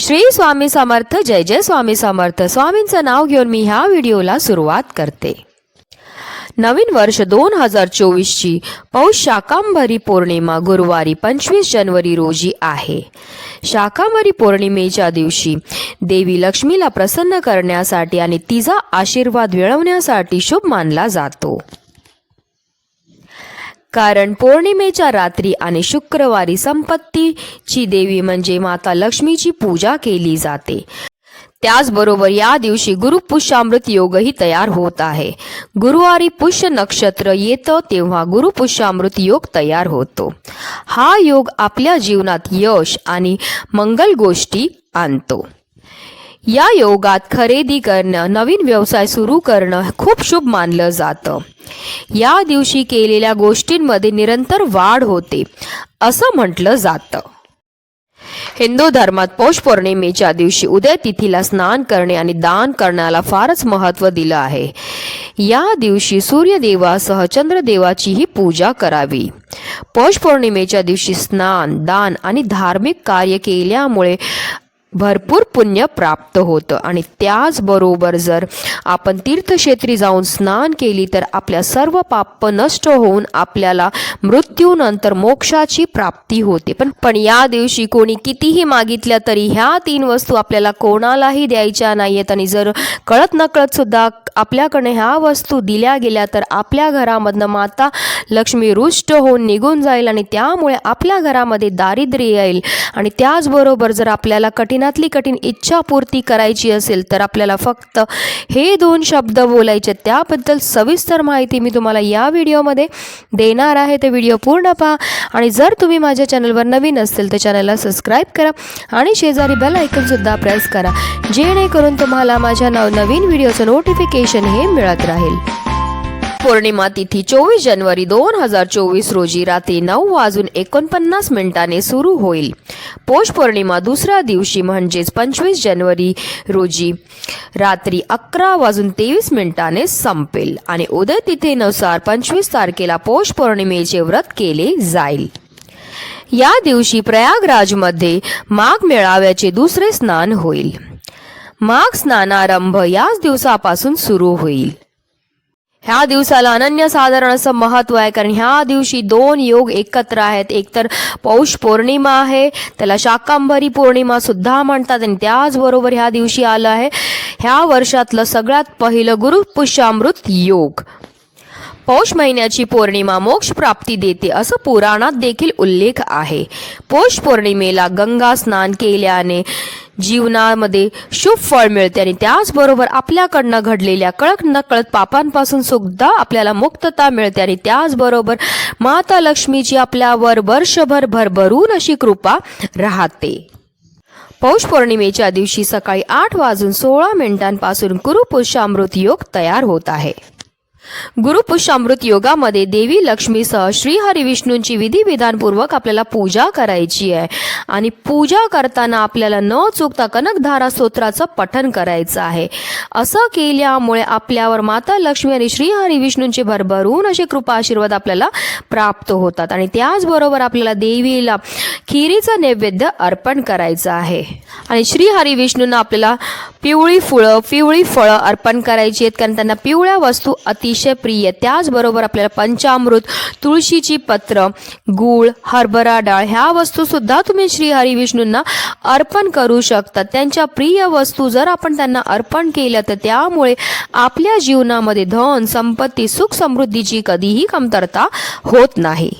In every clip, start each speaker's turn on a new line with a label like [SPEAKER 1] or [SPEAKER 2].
[SPEAKER 1] श्री स्वामी समर्थ जय जय स्वामी समर्थ. स्वामींचं नाव घेऊन मी ह्या व्हिडिओला सुरुवात करते. नवीन वर्ष दोन हजार चोवीसची पौष शाकांबरी पौर्णिमा गुरुवारी पंचवीस जानेवारी रोजी आहे. शाकांबरी पौर्णिमेच्या दिवशी देवी लक्ष्मीला प्रसन्न करण्यासाठी आणि तिचा आशीर्वाद मिळवण्यासाठी शुभ मानला जातो. कारण पौर्णिमेच्या रात्री आणि शुक्रवारी संपत्तीची देवी म्हणजे माता लक्ष्मीची पूजा केली जाते. त्याचबरोबर या दिवशी गुरुपुष्यामृत योगही तयार होत आहे. गुरुवारी पुष्य नक्षत्र येतं तेव्हा गुरुपुष्यामृत योग तयार होतो. हा योग आपल्या जीवनात यश आणि मंगल गोष्टी आणतो. या योगात खरेदी करणं नवीन व्यवसाय सुरू करणं खूप शुभ मानलं जातं. या दिवशी केलेल्या गोष्टींमध्ये निरंतर वाढ होते असं म्हटलं जातं. हिंदू धर्मात पौष पौर्णिमेच्या दिवशी उदय तिथीला स्नान करणे आणि दान करण्याला फारच महत्त्व दिलं आहे. या दिवशी सूर्यदेवासह चंद्रदेवाचीही पूजा करावी. पौष पौर्णिमेच्या दिवशी स्नान दान आणि धार्मिक कार्य केल्यामुळे भरपूर पुण्य प्राप्त होतं. आणि त्याचबरोबर जर आपण तीर्थक्षेत्री जाऊन स्नान केली तर आपल्या सर्व पाप नष्ट होऊन आपल्याला मृत्यूनंतर मोक्षाची प्राप्ती होते. पण पण या दिवशी कोणी कितीही मागितल्या तरी ह्या तीन वस्तू आपल्याला कोणालाही द्यायच्या नाहीयेत. आणि जर कळत नकळत सुद्धा आपल्याकडे ह्या वस्तू दिल्या गेल्या तर आपल्या घरामधनं माता लक्ष्मी रुष्ट होऊन निघून जाईल. आणि त्यामुळे आपल्या घरामध्ये दारिद्र्य येईल. आणि त्याचबरोबर जर आपल्याला कठीण कठीणातली कठीण इच्छापूर्ती करायची असेल तर आपल्याला फक्त हे दोन शब्द बोलायचे. त्याबद्दल सविस्तर माहिती मी तुम्हाला या व्हिडिओमध्ये देणार आहे. ते व्हिडिओ पूर्ण पहा आणि जर तुम्ही माझ्या चॅनलवर नवीन असतील तर चॅनलला सबस्क्राईब करा आणि शेजारी बेल ऐकूनसुद्धा प्रेस करा जेणेकरून तुम्हाला माझ्या नवनवीन व्हिडिओचं नोटिफिकेशन हे मिळत राहील. पौर्णिमा तिथी चोवीस जानेवारी दोन हजार चोवीस रोजी रात्री नऊ वाजून एकोणपन्नास मिनिटाने सुरू होईल. पौष पौर्णिमा दुसऱ्या दिवशी म्हणजेच पंचवीस जानेवारी रोजी रात्री अकरा वाजून तेवीस मिनिटाने संपेल आणि उदय तिथेनुसार पंचवीस तारखेला पौष पौर्णिमेचे व्रत केले जाईल. या दिवशी प्रयागराजमध्ये माघ मेळाव्याचे दुसरे स्नान होईल. माघ स्नानारंभ याच दिवसापासून सुरू होईल. ह्या दिवसाला अनन्यसाधारण असं महत्त्व आहे कारण ह्या दिवशी दोन योग एकत्र आहेत. एकतर पौष पौर्णिमा आहे त्याला शाकांभरी पौर्णिमा सुद्धा म्हणतात आणि त्याचबरोबर ह्या दिवशी आलं आहे. ह्या वर्षातलं सगळ्यात पहिलं गुरुपुष्यामृत योग. पौष महिन्याची पौर्णिमा मोक्ष प्राप्ती देते असं पुराणात देखील उल्लेख आहे. पौष पौर्णिमेला गंगा स्नान केल्याने जीवनामध्ये शुभ फळ मिळते आणि त्याचबरोबर आपल्याकडनं घडलेल्या कळक नकळत पापांपासून सुद्धा आपल्याला मुक्तता मिळते आणि त्याचबरोबर माता लक्ष्मीची आपल्यावर वर्षभर भरभरून अशी कृपा राहते. पौष पौर्णिमेच्या दिवशी सकाळी आठ वाजून सोळा मिनिटांपासून कुरुपुरुषामृत योग तयार होत आहे. गुरुपुष्यामृत योगामध्ये देवी लक्ष्मीसह श्री हरिविष्णूंची विधिविधानपूर्वक आपल्याला पूजा करायची आहे. आणि पूजा करताना आपल्याला न चुकता कनकधारा स्तोत्राचं पठन करायचं आहे. असं केल्यामुळे आपल्यावर माता लक्ष्मी आणि श्री हरिविष्णूंची भरभरून असे कृपा आशीर्वाद आपल्याला प्राप्त होतात. आणि त्याचबरोबर आपल्याला देवीला खिरीचं नैवेद्य अर्पण करायचं आहे. आणि श्री हरिविष्णूंना आपल्याला पिवळी फुळं पिवळी फळं अर्पण करायची आहेत. कारण त्यांना पिवळ्या वस्तू अतिशय प्रिय त्याचबरोबर आपल्याला पंचामृत तुळशीची पत्र गूळ हरभरा डाळ ह्या वस्तूसुद्धा तुम्ही श्री हरिविष्णूंना अर्पण करू शकता. त्यांच्या प्रिय वस्तू जर आपण त्यांना अर्पण केल्या तर त्यामुळे आपल्या जीवनामध्ये धन संपत्ती सुख समृद्धीची कधीही कमतरता होत नाही.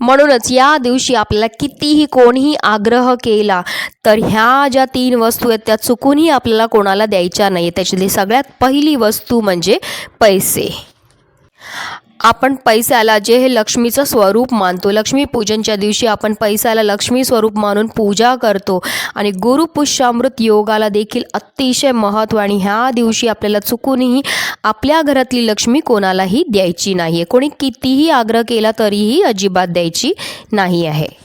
[SPEAKER 1] म्हणूनच या दिवशी आपल्याला कितीही कोणीही आग्रह केला तर ह्या ज्या तीन वस्तू आहेत त्या चुकूनही आपल्याला कोणाला द्यायच्या नाही त्याच्यातली सगळ्यात पहिली वस्तू म्हणजे पैसे. आपण पैशाला जे हे लक्ष्मीचं स्वरूप मानतो लक्ष्मी पूजनच्या दिवशी आपण पैशाला लक्ष्मी स्वरूप मानून पूजा करतो आणि गुरुपुष्यामृत योगाला देखील अतिशय महत्त्व आणि ह्या दिवशी आपल्याला चुकूनही आपल्या घरातली लक्ष्मी कोणालाही द्यायची नाही आहे कोणी कितीही आग्रह केला तरीही अजिबात द्यायची नाही आहे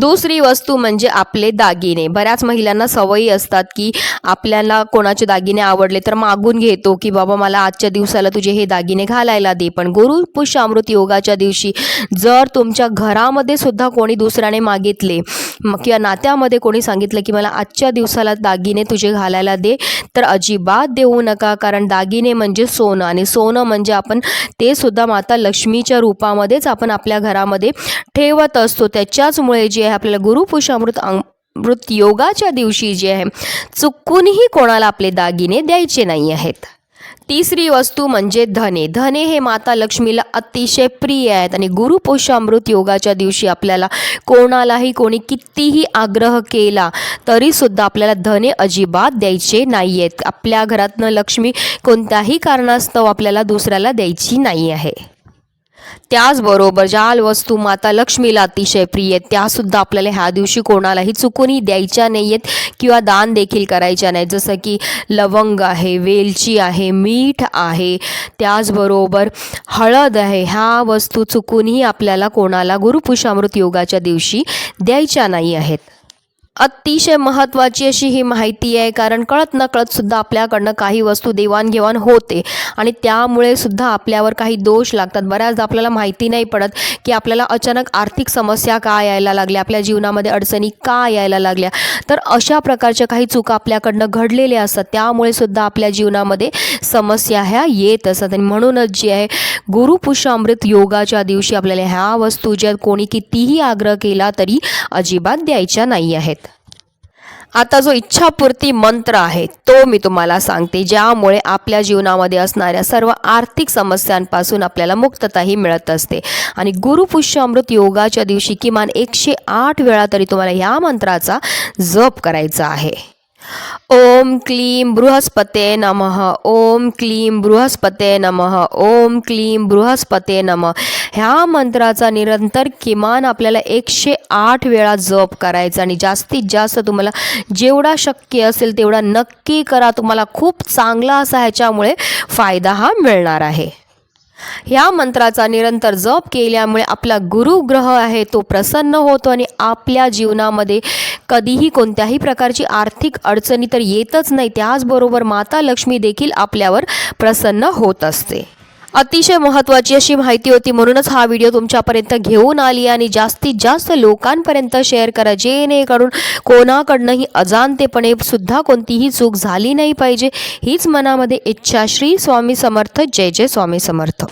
[SPEAKER 1] दुसरी वस्तू म्हणजे आपले दागिने. बऱ्याच महिलांना सवयी असतात की आपल्याला कोणाचे दागिने आवडले तर मागून घेतो की बाबा मला आजच्या दिवसाला तुझे हे दागिने घालायला दे. पण गुरु पुष्यामृत योगाच्या दिवशी जर तुमच्या घरामध्ये सुद्धा कोणी दुसऱ्याने मागितले किंवा नात्यामध्ये कोणी सांगितलं की मला आजच्या दिवसाला दागिने तुझे घालायला दे तर अजिबात देऊ नका. कारण दागिने म्हणजे सोनं आणि सोनं म्हणजे आपण ते सुद्धा माता लक्ष्मीच्या रूपामध्येच आपण आपल्या घरामध्ये ठेवत असतो. त्याच्याचमुळे जे आहे. आपल्याला गुरुपुषामृत अमृत योगाच्या दिवशी जे आहे चुकूनही कोणाला आपले दागिने द्यायचे नाही आहेत. तिसरी वस्तू म्हणजे धने. धने हे माता लक्ष्मीला अतिशय प्रिय आहेत आणि गुरुपुषामृत योगाच्या दिवशी आपल्याला कोणालाही कोणी कितीही आग्रह केला तरीसुद्धा आपल्याला धने अजिबात द्यायचे नाही आहेत. आपल्या घरातनं लक्ष्मी कोणत्याही कारणास्तव आपल्याला दुसऱ्याला द्यायची नाही आहे. त्याचबरोबर ज्या वस्तू माता लक्ष्मीला अतिशय प्रिय आहेत त्यासुद्धा आपल्याला ह्या दिवशी कोणालाही चुकूनही द्यायच्या नाही आहेत किंवा दान देखील करायच्या नाहीत जसं की लवंग आहे वेलची आहे मीठ आहे त्याचबरोबर हळद आहे. ह्या वस्तू चुकूनही आपल्याला कोणाला गुरुपुषामृत योगाच्या दिवशी द्यायच्या नाही आहेत अतिशय महत्त्वाची अशी ही माहिती आहे कारण कळत नकळत सुद्धा आपल्याकडनं काही वस्तू देवाणघेवाण होते आणि त्यामुळे सुद्धा आपल्यावर काही दोष लागतात. बऱ्याचदा आपल्याला माहिती नाही पडत की आपल्याला अचानक आर्थिक समस्या का यायला लागल्या आपल्या जीवनामध्ये अडचणी का यायला लागल्या. तर अशा प्रकारच्या काही चुका आपल्याकडनं घडलेल्या असतात. त्यामुळे सुद्धा आपल्या जीवनामध्ये समस्या ह्या येत असतात. आणि म्हणूनच जी आहे गुरुपुषामृत योगाच्या दिवशी आपल्याला ह्या वस्तू ज्या कोणी कितीही आग्रह केला तरी अजिबात द्यायच्या नाही आहेत. आता जो इच्छापूर्ती मंत्र आहे तो मी तुम्हाला सांगते ज्यामुळे आपल्या जीवनामध्ये असणाऱ्या सर्व आर्थिक समस्यांपासून आपल्याला मुक्तताही मिळत असते. आणि गुरुपुष्यामृत योगाच्या दिवशी किमान एकशे आठ वेळा तरी तुम्हाला ह्या मंत्राचा जप करायचा आहे. ओम क्लीं बृहस्पते नमः ओम क्लीं बृहस्पते नमः ओम क्लीं बृहस्पते नमः. ह्या मंत्राचा निरंतर किमान आपल्याला एकशे आठ वेळा जप करायचा आणि जास्तीत जास्त तुम्हाला जेवढा शक्य असेल तेवढा नक्की करा. तुम्हाला खूप चांगला असा ह्याच्यामुळे फायदा हा मिळणार आहे. ह्या मंत्राचा निरंतर जप केल्यामुळे आपला गुरुग्रह आहे तो प्रसन्न होतो आणि आपल्या जीवनामध्ये कधीही कोणत्याही प्रकारची आर्थिक अडचणी तर येतच नाही. त्याचबरोबर माता लक्ष्मी देखील आपल्यावर प्रसन्न होत असते. अतिशय महत्त्वाची अशी माहिती होती म्हणूनच हा व्हिडिओ तुमच्यापर्यंत घेऊन आली आणि जास्तीत जास्त लोकांपर्यंत शेअर करा जेणेकरून कोणाकडनंही अजाणतेपणे सुद्धा कोणतीही चूक झाली नाही पाहिजे. हीच मनामध्ये इच्छा. श्री स्वामी समर्थ. जय जय स्वामी समर्थ.